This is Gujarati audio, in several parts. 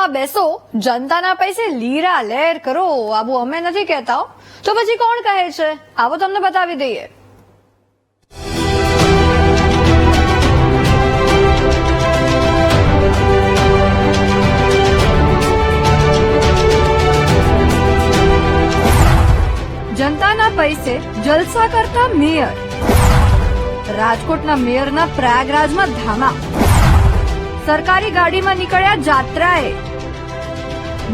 રિક્ષામાં બેસો, જનતાના પૈસે લીરા લેર કરો, આવું અમે નથી કહેતા તો પછી કોણ કહે છે? આવો તમને બતાવી દઈએ. જનતાના પૈસે જલસા કરતા મેયર. રાજકોટના મેયરના પ્રયાગરાજમાં ધામા. સરકારી ગાડીમાં નીકળ્યા જાત્રાએ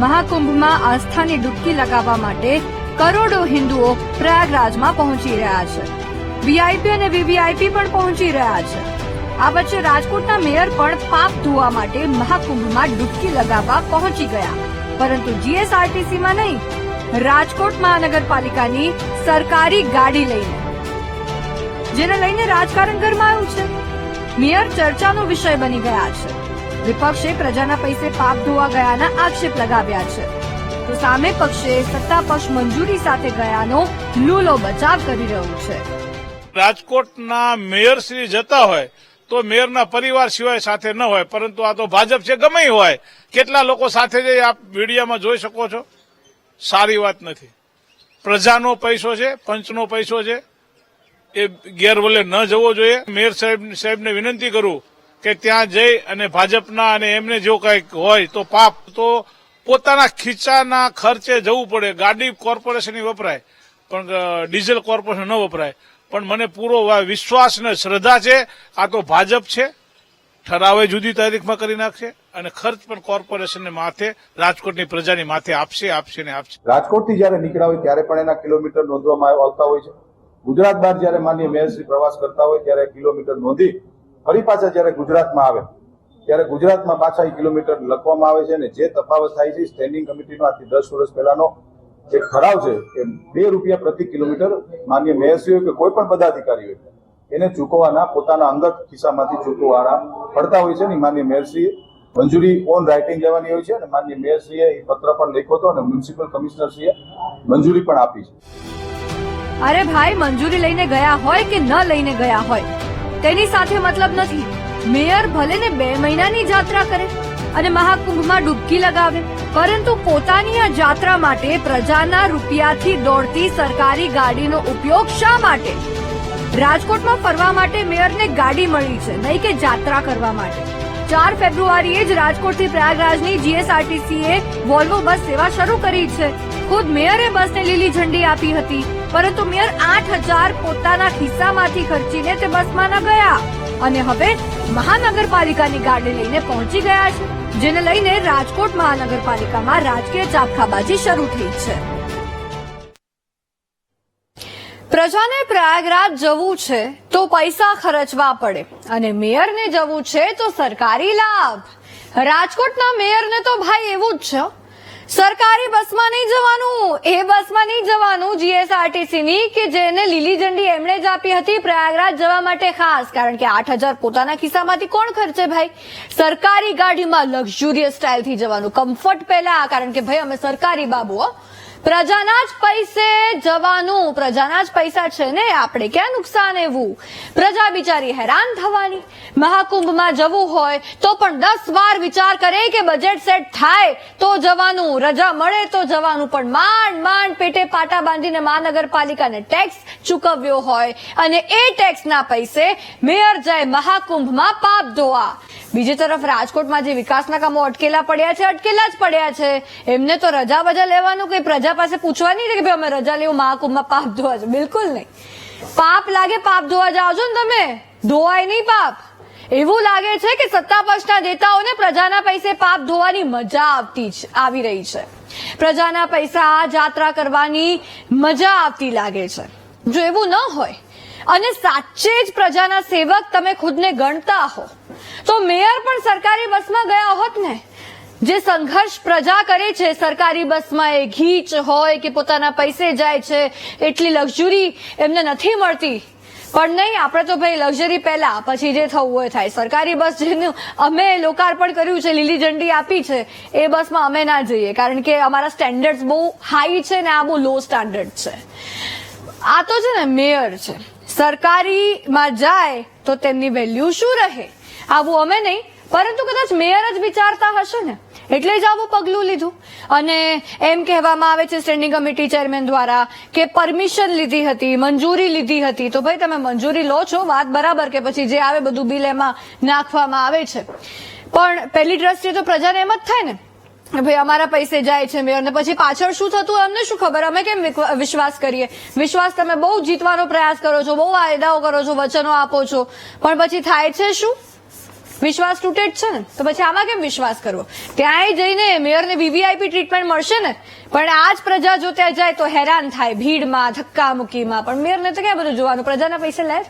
મહાકુંભમાં આસ્થાની ડૂબકી લગાવવા માટે કરોડો હિન્દુઓ પ્રયાગરાજમાં પહોંચી રહ્યા છે. વીઆઈપી અને વીવીઆઈપી પણ પહોંચી રહ્યા છે. આ વચ્ચે રાજકોટના મેયર પણ પાપ ધોવા માટે મહાકુંભમાં ડૂબકી લગાવવા પહોંચી ગયા. પરંતુ જીએસઆરટીસીમાં નહીં, રાજકોટ મહાનગરપાલિકાની સરકારી ગાડી લઈને. જેને લઈને રાજકારણ ગરમાયું છે. મેયર ચર્ચાનો વિષય બની ગયા છે. વિપક્ષે પ્રજાના પૈસે પાપ ધોવા ગયાના આક્ષેપ લગાવ્યા છે. તો સામે પક્ષે સત્તા પક્ષ મંજૂરી સાથે ગયાનો લૂલો બચાવ કરી રહ્યું છે. રાજકોટના મેયર શ્રી જતા હોય તો મેયરના પરિવાર સિવાય સાથે ન હોય, પરંતુ આ તો ભાજપ છે ગમે હોય. કેટલા લોકો સાથે જઈ આપ મીડિયામાં જોઈ શકો છો? સારી વાત નથી. પ્રજાનો પૈસો છે, પંચનો પૈસો છે. એ ગેરવલે ન જવો જોઈએ. મેયર સાહેબ સાહેબને વિનંતી કરું કે ત્યાં જઈ અને ભાજપના અને એમને જો કંઈક હોય તો પાપ તો પોતાના ખીચાના ખર્ચે જવું પડે. ગાડી કોર્પોરેશનની વપરાય, પણ ડીઝલ કોર્પોરેશન ન વપરાય. પણ મને પૂરો વિશ્વાસ ને શ્રદ્ધા છે, આ તો ભાજપ છે, ઠરાવે જુદી તારીખમાં કરી નાખશે અને ખર્ચ પણ કોર્પોરેશનને માથે, રાજકોટની પ્રજાની માથે આપશે આપશે ને આપશે. રાજકોટથી જ્યારે નીકળ્યા હોય ત્યારે પણ એના કિલોમીટર નોંધવામાં આવ- આવતા હોય છે. ગુજરાત બહાર જ્યારે માન્ય મેયરશ્રી પ્રવાસ કરતા હોય ત્યારે કિલોમીટર નોંધી ફરી પાછા જ્યારે ગુજરાતમાં આવે, ત્યારે ગુજરાતમાં પાછા કિલોમીટર લખવામાં આવે છે અને જે તફાવત થાય છે સ્ટેન્ડિંગ કમિટીનો આજથી દસ વર્ષ પહેલાનો જે ઠરાવ છે કે બે રૂપિયા પ્રતિ કિલોમીટર માન્ય મેયરશ્રી કે કોઈ પણ પદાધિકારી હોય એને ચૂકવવાના, પોતાના અંગત ખિસ્સામાંથી ચૂકવવાના પડતા હોય છે ને માન્ય મેયરશ્રીએ મંજૂરી ઓન રાઇટિંગ લેવાની હોય છે અને માન્ય મેયરશ્રીએ એ પત્ર પણ લખ્યો હતો અને મ્યુનિસિપલ કમિશનરશ્રીએ મંજૂરી પણ આપી છે. અરે ભાઈ, મંજૂરી લઈને ગયા હોય કે ન લઈને ગયા હોય? તેની સાથે મતલબ નથી. મેયર ભલે ને બે મહિનાની જાત્રા કરે અને મહાકુંભમાં ડૂબકી લગાવે, પરંતુ પોતાની આ જાત્રા માટે પ્રજાના રૂપિયાથી દોડતી સરકારી ગાડીનો ઉપયોગ શા માટે? રાજકોટમાં ફરવા માટે મેયરને ગાડી મળી છે, નહીં કે જાત્રા કરવા માટે. ચાર ફેબ્રુઆરીએ જ રાજકોટથી પ્રયાગરાજની જીએસઆરટીસીએ વોલ્વો બસ સેવા શરૂ કરી છે. ખુદ મેયરે બસને લીલી ઝંડી આપી હતી. પરંતુ મેયર આઠ હજાર પોતાના ખિસ્સામાંથી ખર્ચીને તે બસમાં ન ગયા અને હવે મહાનગરપાલિકાની ગાડી લઈને પહોંચી ગયા છે, જેને લઈને રાજકોટ મહાનગરપાલિકામાં રાજકીય ચાપખાબાજી શરૂ થઈ છે પ્રજાને પ્રયાગરાજ જવું છે તો પૈસા ખર્ચવા પડે અને મેયરને જવું છે તો સરકારી લાભ રાજકોટના મેયરને તો ભાઈ એવું જ છે. સરકારી બસમાં નહીં જવાનું. એ બસમાં નહીં જવાનું જીએસઆરટીસી ની કે જેને લીલી ઝંડી એમણે જ આપી હતી પ્રયાગરાજ જવા માટે ખાસ. કારણ કે આઠ હજાર પોતાના ખિસ્સામાંથી કોણ ખર્ચે ભાઈ? સરકારી ગાડીમાં લક્ઝુરિયસ સ્ટાઇલથી જવાનું. કમ્ફર્ટ પહેલા, કારણ કે ભાઈ અમે સરકારી બાબુ, હો. પ્રજાના જ પૈસે જવાનું. પ્રજાના જ પૈસા છે ને આપણે ક્યાં નુકસાન એવું? પ્રજા બિચારી હેરાન થવાની. મહાકુંભમાં જવું હોય તો પણ દસ વાર વિચાર કરે કે બજેટ સેટ થાય તો જવાનું. રજા મળે તો જવાનું. પણ માંડ માંડ પેટે પાટા બાંધીને મહાનગરપાલિકાને ટેક્સ ચૂકવ્યો હોય અને એ ટેક્સના પૈસે મેયર જાય મહાકુંભમાં પાપ ધોવા. બીજી તરફ રાજકોટમાં જે વિકાસના કામો અટકેલા પડ્યા છે, અટકેલા જ પડ્યા છે. એમને તો રજા બજા લેવાનું કે પ્રજા પાસે પૂછવાની છે કે ભાઈ અમે રજા લેવું મહાકુંભમાં પાપ ધોવા છે બિલકુલ નહીં. પાપ લાગે પાપ ધોવા જાઓ છો ને તમે? ધોવાય નહીં પાપ. એવું લાગે છે કે સત્તા પક્ષના નેતાઓને પ્રજાના પૈસે પાપ ધોવાની મજા આવતી આવી રહી છે. પ્રજાના પૈસા જાત્રા કરવાની મજા આવતી લાગે છે. જો એવું ન હોય, અને સાચે જ પ્રજાના સેવક તમે ખુદને ગણતા હો, તો મેયર પણ સરકારી બસમાં ગયા હોત ને જે સંઘર્ષ પ્રજા કરે છે, સરકારી બસમાં એ ઘીચ હોય કે પોતાના પૈસે જાય છે, એટલી લક્ઝરી એમને નથી મળતી. પણ નહીં, આપણે તો ભાઈ લક્ઝરી પહેલા, પછી જે થવું હોય થાય. સરકારી બસ જેનું અમે લોકાર્પણ કર્યું છે, લીલી ઝંડી આપી છે, એ બસમાં અમે ના જઈએ. કારણ કે અમારા સ્ટેન્ડર્ડ બહુ હાઈ છે ને આ બહુ લો સ્ટાન્ડર્ડ છે. આ તો છે ને મેયર છે. સરકારીમાં જાય તો તેમની વેલ્યુ શું રહે? આવું અમે નહીં. પરંતુ કદાચ મેયર જ વિચારતા હશે ને. એટલે જ આવું પગલું લીધું. અને એમ કહેવામાં આવે છે સ્ટેન્ડિંગ કમિટી ચેરમેન દ્વારા કે પરમિશન લીધી હતી, મંજૂરી લીધી હતી. તો ભાઈ તમે મંજૂરી લો છો, વાત બરાબર કે પછી જે આવે બધું બિલ એમાં નાખવામાં આવે છે. પણ પહેલી દ્રષ્ટિએ તો પ્રજાને એમ જ થાય ને ભાઈ અમારા પૈસે જાય છે મેયર ને પછી પાછળ શું થતું અમને શું ખબર? અમે કેમ વિશ્વાસ કરીએ? વિશ્વાસ તમે બહુ જીતવાનો પ્રયાસ કરો છો, બહુ વાયદાઓ કરો છો, વચનો આપો છો. પણ પછી થાય છે શું? વિશ્વાસ તૂટે જ છે ને? તો પછી આમાં કેમ વિશ્વાસ કરવો? ત્યાંય જઈને મેયરને વીવીઆઈપી ટ્રીટમેન્ટ મળશે ને? પણ આ જ પ્રજા જો ત્યાં જાય તો હેરાન થાય, ભીડમાં, ધક્કા મુક્કીમાં. પણ મેયરને તો ક્યાં બધું જોવાનું? પ્રજાના પૈસે લે.